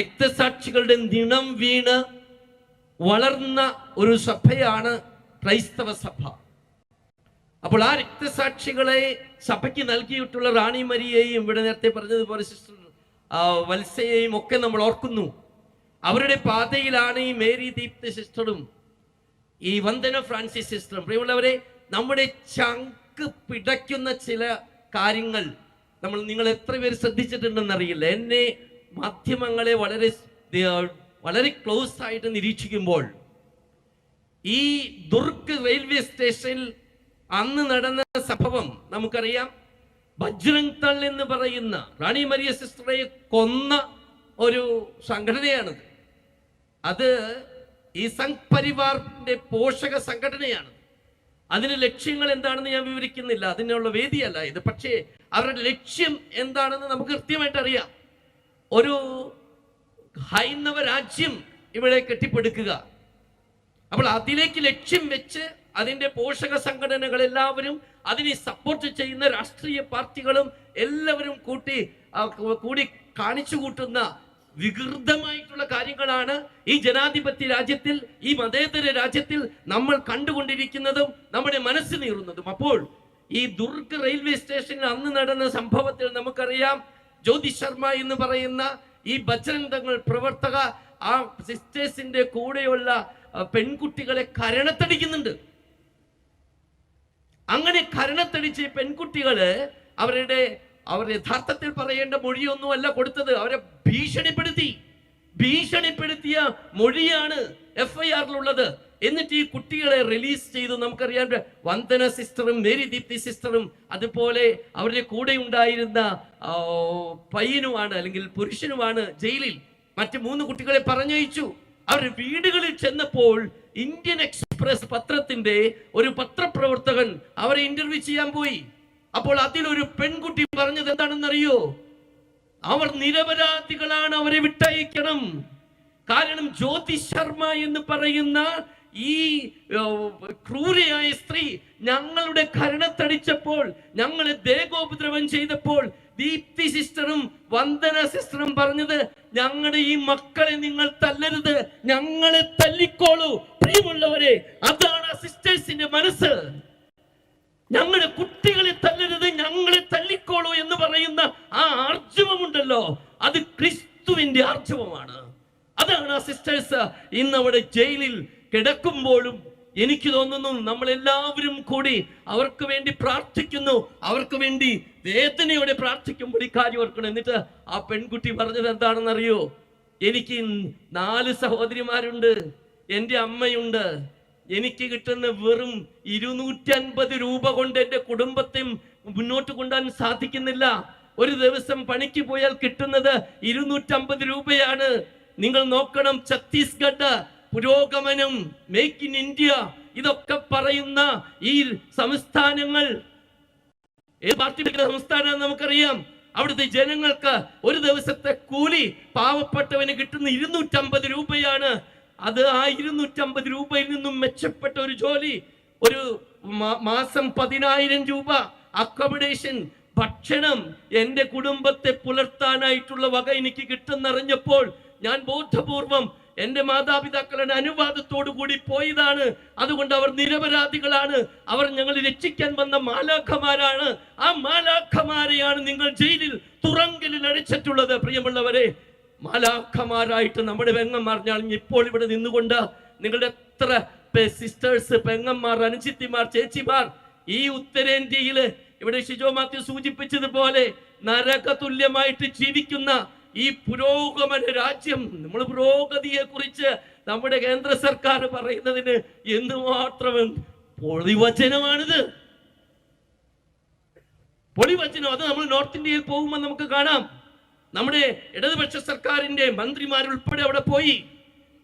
രക്തസാക്ഷികളുടെ നിണം വീണ് വളർന്ന ഒരു സഭയാണ് ക്രൈസ്തവ സഭ. അപ്പോൾ ആ രക്തസാക്ഷികളെ സഭയ്ക്ക് നൽകിയിട്ടുള്ള റാണി മരിയെയും ഇവിടെ നേരത്തെ പറഞ്ഞതുപോലെ സിസ്റ്റർ വത്സയെയും ഒക്കെ നമ്മൾ ഓർക്കുന്നു. അവരുടെ പാതയിലാണ് ഈ മേരി ദീപ്ത സിസ്റ്ററും ഈ വന്ദന ഫ്രാൻസിസ് സിസ്റ്ററും. പ്രിയമുള്ളവരെ നമ്മുടെ ചങ്ക് പിടയ്ക്കുന്ന ചില കാര്യങ്ങൾ നമ്മൾ നിങ്ങൾ എത്ര പേര് ശ്രദ്ധിച്ചിട്ടുണ്ടെന്ന് അറിയില്ല. എന്നെ മാധ്യമങ്ങളെ വളരെ വളരെ ക്ലോസ് ആയിട്ട് നിരീക്ഷിക്കുമ്പോൾ ഈ ദുർഗ് റെയിൽവേ സ്റ്റേഷനിൽ അന്ന് നടന്ന സംഭവം നമുക്കറിയാം. ബജ്രംഗ് തൾ എന്ന് പറയുന്ന റാണി മരിയ സിസ്റ്ററെ കൊന്ന ഒരു സംഘടനയാണത്. അത് ഈ സംഘ് പരിവാറിന്റെ പോഷക സംഘടനയാണ്. അതിന് ലക്ഷ്യങ്ങൾ എന്താണെന്ന് ഞാൻ വിവരിക്കുന്നില്ല. അതിനുള്ള വേദിയല്ല ഇത്. പക്ഷേ അവരുടെ ലക്ഷ്യം എന്താണെന്ന് നമുക്ക് കൃത്യമായിട്ട് അറിയാം. ഒരു ഹൈന്ദവ രാജ്യം ഇവിടെ കെട്ടിപ്പടുക്കുക. അപ്പോൾ അതിലേക്ക് ലക്ഷ്യം വെച്ച് അതിന്റെ പോഷക സംഘടനകൾ എല്ലാവരും അതിനെ സപ്പോർട്ട് ചെയ്യുന്ന രാഷ്ട്രീയ പാർട്ടികളും എല്ലാവരും കൂട്ടി കൂടി കാണിച്ചു കൂട്ടുന്ന വികൃതമായിട്ടുള്ള കാര്യങ്ങളാണ് ഈ ജനാധിപത്യ രാജ്യത്തിൽ ഈ മതേതര രാജ്യത്തിൽ നമ്മൾ കണ്ടുകൊണ്ടിരിക്കുന്നതും നമ്മുടെ മനസ്സ് നീറുന്നതും. അപ്പോൾ ഈ ദുർഗ് റെയിൽവേ സ്റ്റേഷനിൽ അന്ന് നടന്ന സംഭവത്തിൽ നമുക്കറിയാം ജ്യോതി ശർമ്മ എന്ന് പറയുന്ന ഈ ബജരംഗങ്ങൾ പ്രവർത്തക ആ സിസ്റ്റേഴ്സിന്റെ കൂടെയുള്ള പെൺകുട്ടികളെ കരണത്തടിക്കുന്നുണ്ട്. അങ്ങനെ കരണത്തടിച്ച് പെൺകുട്ടികൾ അവരുടെ അവർ യഥാർത്ഥത്തിൽ പറയേണ്ട മൊഴിയൊന്നുമല്ല കൊടുത്തത്. അവരെ ഭീഷണിപ്പെടുത്തി. ഭീഷണിപ്പെടുത്തിയ മൊഴിയാണ് എഫ് ഐ ആറിലുള്ളത് എന്നിട്ട് ഈ കുട്ടികളെ റിലീസ് ചെയ്തു നമുക്കറിയാം വന്ദന സിസ്റ്ററും മേരി ദീപ്തി സിസ്റ്ററും അതുപോലെ അവരുടെ കൂടെ ഉണ്ടായിരുന്ന പയ്യനുമാണ് അല്ലെങ്കിൽ പുരുഷനുമാണ് ജയിലിൽ. മറ്റ് മൂന്ന് കുട്ടികളെ പറഞ്ഞയച്ചു. അവർ വീടുകളിൽ ചെന്നപ്പോൾ ഇന്ത്യൻ എക്സ്പ്രസ് പത്രത്തിന്റെ ഒരു പത്രപ്രവർത്തകൻ അവരെ ഇന്റർവ്യൂ ചെയ്യാൻ പോയി. അപ്പോൾ അതിലൊരു പെൺകുട്ടി പറഞ്ഞത് എന്താണെന്നറിയോ? അവർ നിരപരാധികളാണ് അവരെ വിട്ടയക്കണം. കാരണം ജ്യോതി ശർമ്മ എന്ന് പറയുന്ന ഈ ക്രൂരയായ സ്ത്രീ ഞങ്ങളുടെ കരണത്തടിച്ചപ്പോൾ ഞങ്ങളെ ദേഹോപദ്രവം ചെയ്തപ്പോൾ ദീപ്തി സിസ്റ്ററും വന്ദന സിസ്റ്ററും പറഞ്ഞത് ഞങ്ങളുടെ ഈ മക്കളെ നിങ്ങൾ തല്ലരുത് ഞങ്ങളെ തല്ലിക്കോളൂ പ്രിയമുള്ളവരെ അതാണ് ആ സിസ്റ്റേഴ്സിന്റെ മനസ്സ്. ഞങ്ങളുടെ കുട്ടികളെ തല്ലരുത് ഞങ്ങളെ തല്ലിക്കോളൂ എന്ന് പറയുന്ന ആ ആർജവമുണ്ടല്ലോ അത് ക്രിസ്തുവിന്റെ ആർജവമാണ്. അതാണ് ആ സിസ്റ്റേഴ്സ് ഇന്ന് അവിടെ ജയിലിൽ കിടക്കുമ്പോഴും എനിക്ക് തോന്നുന്നു നമ്മൾ എല്ലാവരും കൂടി അവർക്ക് വേണ്ടി പ്രാർത്ഥിക്കുന്നു. അവർക്ക് വേണ്ടി വേദനയോടെ പ്രാർത്ഥിക്കുമ്പോൾ ഈ കാര്യം ഓർക്കണം. എന്നിട്ട് ആ പെൺകുട്ടി പറഞ്ഞത് എന്താണെന്നറിയോ? എനിക്ക് നാല് സഹോദരിമാരുണ്ട്. എന്റെ അമ്മയുണ്ട്. എനിക്ക് കിട്ടുന്ന വെറും ഇരുന്നൂറ്റി അൻപത് രൂപ കൊണ്ട് എന്റെ കുടുംബത്തെ മുന്നോട്ട് കൊണ്ടുപോകാൻ സാധിക്കുന്നില്ല. ഒരു ദിവസം പണിക്ക് പോയാൽ കിട്ടുന്നത് ഇരുന്നൂറ്റമ്പത് രൂപയാണ്. നിങ്ങൾ നോക്കണം ഛത്തീസ്ഗഡ് പുരോഗമനം മേക്ക് ഇൻ ഇന്ത്യ ഇതൊക്കെ പറയുന്ന ഈ സംസ്ഥാനങ്ങൾ. ഏത് പാർട്ടി സംസ്ഥാനം നമുക്കറിയാം. അവിടുത്തെ ജനങ്ങൾക്ക് ഒരു ദിവസത്തെ കൂലി പാവപ്പെട്ടവന് കിട്ടുന്ന ഇരുന്നൂറ്റമ്പത് രൂപയാണ്. അത് ആ ഇരുന്നൂറ്റമ്പത് രൂപയിൽ നിന്നും മെച്ചപ്പെട്ട ഒരു ജോലി. ഒരു മാസം പതിനായിരം രൂപ അക്കോമഡേഷൻ ഭക്ഷണം എന്റെ കുടുംബത്തെ പുലർത്താനായിട്ടുള്ള വക എനിക്ക് കിട്ടുന്നറിഞ്ഞപ്പോൾ ഞാൻ ബോധപൂർവം എന്റെ മാതാപിതാക്കളുടെ അനുവാദത്തോടു കൂടി പോയതാണ്. അതുകൊണ്ട് അവർ നിരപരാധികളാണ്. അവർ ഞങ്ങൾ രക്ഷിക്കാൻ വന്ന മാലാഖമാരാണ്. ആ മാലാഖമാരെയാണ് നിങ്ങൾ ജയിലിൽ തുറങ്കലിൽ അടിച്ചിട്ടുള്ളത്. പ്രിയമുള്ളവരെ മാലാഖമാരായിട്ട് നമ്മുടെ പെങ്ങന്മാർ ഞാൻ ഇപ്പോൾ ഇവിടെ നിന്നുകൊണ്ട് നിങ്ങളുടെ എത്ര സിസ്റ്റേഴ്സ് പെങ്ങന്മാർ അനുചിത്തിമാർ ചേച്ചിമാർ ഈ ഉത്തരേന്ത്യയിൽ ഇവിടെ ഷിജോ മാത്യു സൂചിപ്പിച്ചതുപോലെ നരകതുല്യമായിട്ട് ജീവിക്കുന്ന ഈ പുരോഗമന രാജ്യം നമ്മൾ പുരോഗതിയെ കുറിച്ച് നമ്മുടെ കേന്ദ്ര സർക്കാർ പറയുന്നതിന് എന്തുമാത്രം പൊളിവചനമാണിത്? പൊളിവചനം അത് നമ്മൾ നോർത്ത് ഇന്ത്യയിൽ പോകുമ്പോൾ നമുക്ക് കാണാം. നമ്മുടെ ഇടതുപക്ഷ സർക്കാരിന്റെ മന്ത്രിമാരുൾപ്പെടെ അവിടെ പോയി.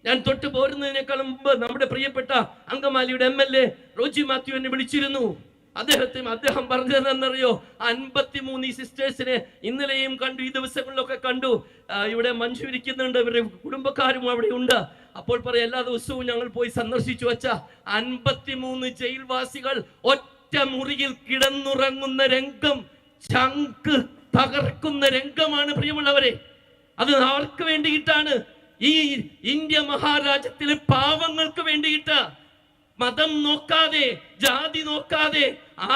ഞാൻ തൊട്ട് പോരുന്നതിനേക്കാൾ മുമ്പ് നമ്മുടെ പ്രിയപ്പെട്ട അങ്കമാലിയുടെ M L A Roji Mathew എന്നെ വിളിച്ചിരുന്നു. അദ്ദേഹത്തെ അദ്ദേഹം പറഞ്ഞതെന്നറിയോ? അൻപത്തിമൂന്ന് ഈ സിസ്റ്റേഴ്സിനെ ഇന്നലെയും കണ്ടു ഈ ദിവസങ്ങളിലൊക്കെ കണ്ടു. ഇവിടെ മഞ്ജു ഇരിക്കുന്നുണ്ട് ഇവരുടെ കുടുംബക്കാരും അവിടെ ഉണ്ട്. അപ്പോൾ പറയാം എല്ലാ ദിവസവും ഞങ്ങൾ പോയി സന്ദർശിച്ചു വച്ച അൻപത്തിമൂന്ന് ജയിൽവാസികൾ ഒറ്റ മുറിയിൽ കിടന്നുറങ്ങുന്ന രംഗം ചങ്ക് തകർക്കുന്ന രംഗമാണ് പ്രിയമുള്ളവരെ. അത് അവർക്ക് വേണ്ടിയിട്ടാണ്? ഈ ഇന്ത്യ മഹാരാജ്യത്തിലെ പാവങ്ങൾക്ക് വേണ്ടിയിട്ട്. മതം നോക്കാതെ ജാതി നോക്കാതെ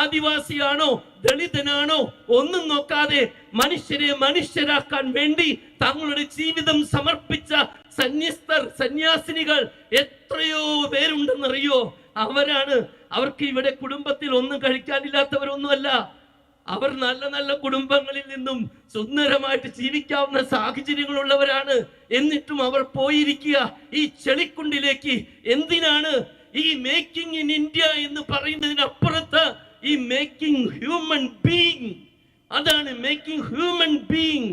ആദിവാസിയാണോ ദളിതനാണോ ഒന്നും നോക്കാതെ മനുഷ്യരെ മനുഷ്യരാക്കാൻ വേണ്ടി തങ്ങളുടെ ജീവിതം സമർപ്പിച്ച സന്യസ്തർ സന്യാസിനികൾ എത്രയോ പേരുണ്ടെന്നറിയോ? അവരാണ് അവർക്ക് ഇവിടെ കുടുംബത്തിൽ ഒന്നും കഴിക്കാനില്ലാത്തവരൊന്നുമല്ല. അവർ നല്ല നല്ല കുടുംബങ്ങളിൽ നിന്നും സുന്ദരമായിട്ട് ജീവിക്കാവുന്ന സാഹചര്യങ്ങളുള്ളവരാണ്. എന്നിട്ടും അവർ പോയിരിക്കുക ഈ ചെളിക്കുണ്ടിലേക്ക്. എന്തിനാണ് ഈ മേക്കിംഗ് ഇൻ ഇന്ത്യ എന്ന് പറയുന്നതിനപ്പുറത്ത് ഈ മേക്കിംഗ് ഹ്യൂമൻ ബീങ് അതാണ് മേക്കിംഗ് ഹ്യൂമൻ ബീങ്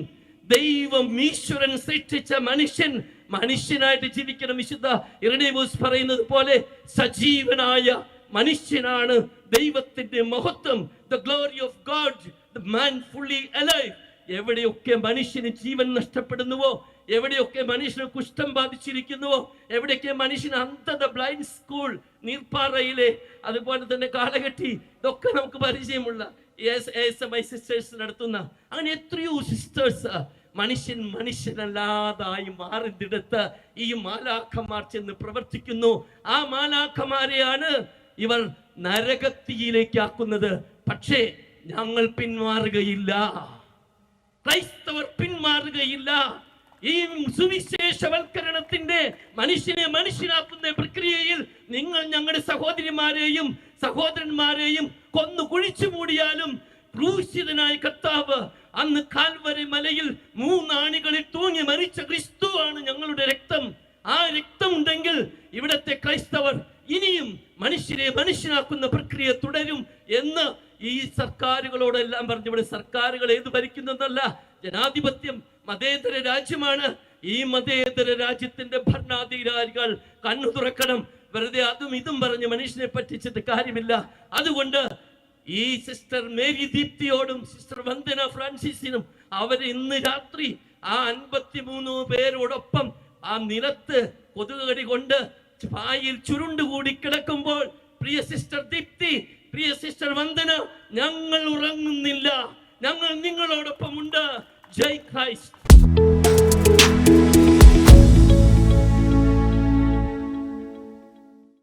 ദൈവം ഈശ്വരൻ സൃഷ്ടിച്ച മനുഷ്യൻ മനുഷ്യനായിട്ട് ജീവിക്കണം. വിശുദ്ധ ഇറണേബൂസ് പറയുന്നത് പോലെ സജീവനായ മനുഷ്യനാണ് ദൈവത്തിന്റെ മഹത്വം. The glory of God the man fully alive എവിടെയൊക്കെ മനുഷ്യന് ജീവൻ നഷ്ടപ്പെടുന്നുവോ എവിടെയൊക്കെ മനുഷ്യന് കുഷ്ഠം ബാധിച്ചിരിക്കുന്നുവോ? എവിടെയൊക്കെ മനുഷ്യന് അന്ധത ബ്ലൈൻഡ് സ്കൂൾ നീർപ്പാറയിലെ അതുപോലെ തന്നെ കാലഘട്ടി ഇതൊക്കെ നമുക്ക് പരിചയമുള്ള ഐ സിസ്റ്റേഴ്സ് നടത്തുന്ന അങ്ങനെ എത്രയോ സിസ്റ്റേഴ്സ് മനുഷ്യൻ മനുഷ്യനല്ലാതായി മാറിന്തിടത്ത് ഈ മാലാഖമാർ ചെന്ന് പ്രവർത്തിക്കുന്നു. ആ മാലാഖമാരെയാണ് ഇവർ നരകത്തിയിലേക്കാക്കുന്നത്. പക്ഷേ ഞങ്ങൾ പിന്മാറുകയില്ല. ക്രൈസ്തവർ പിന്മാറുകയില്ല. ഈ സുവിശേഷവൽക്കരണത്തിന്റെ മനുഷ്യനെ മനുഷ്യനാക്കുന്ന പ്രക്രിയയിൽ നിങ്ങൾ ഞങ്ങളുടെ സഹോദരിമാരെയും സഹോദരന്മാരെയും കൊന്നു കുഴിച്ചു മൂടിയാലും ക്രൂശിതനായ കർത്താവ് അന്ന് കാൽവരി മലയിൽ മൂന്നാണികളിൽ തൂങ്ങി മരിച്ച ക്രിസ്തു ആണ് ഞങ്ങളുടെ രക്തം. ആ രക്തം ഉണ്ടെങ്കിൽ ഇവിടത്തെ ക്രൈസ്തവർ ഇനിയും മനുഷ്യരെ മനുഷ്യനാക്കുന്ന പ്രക്രിയ തുടരും എന്ന് ഈ സർക്കാരുകളോടെല്ലാം പറഞ്ഞു ഇവിടെ സർക്കാരുകൾ ഏത് ഭരിക്കുന്നതല്ല ജനാധിപത്യം മതേതര രാജ്യമാണ്. ഈ മതേതര രാജ്യത്തിന്റെ ഭരണാധികാരികൾ കണ്ണു തുറക്കണം. വെറുതെ അതും ഇതും പറഞ്ഞ് മനുഷ്യനെ പറ്റിച്ചിട്ട് കാര്യമില്ല. അതുകൊണ്ട് ഈ സിസ്റ്റർ മേരി ദീപ്തിയോടും സിസ്റ്റർ വന്ദന ഫ്രാൻസിസിനും അവർ ഇന്ന് രാത്രി ആ അൻപത്തിമൂന്ന് പേരോടൊപ്പം ആ നിലത്ത് കൊതുകടി കൊണ്ട് പായിൽ ചുരുണ്ടുകൂടി കിടക്കുമ്പോൾ പ്രിയ സിസ്റ്റർ ദീപ്തി പ്രിയ സിസ്റ്റർ വന്ദന ഞങ്ങൾ ഉറങ്ങുന്നില്ല. ഞങ്ങൾ നിങ്ങളോടൊപ്പം ഉണ്ട് ജയ് ക്രൈസ്റ്റ്.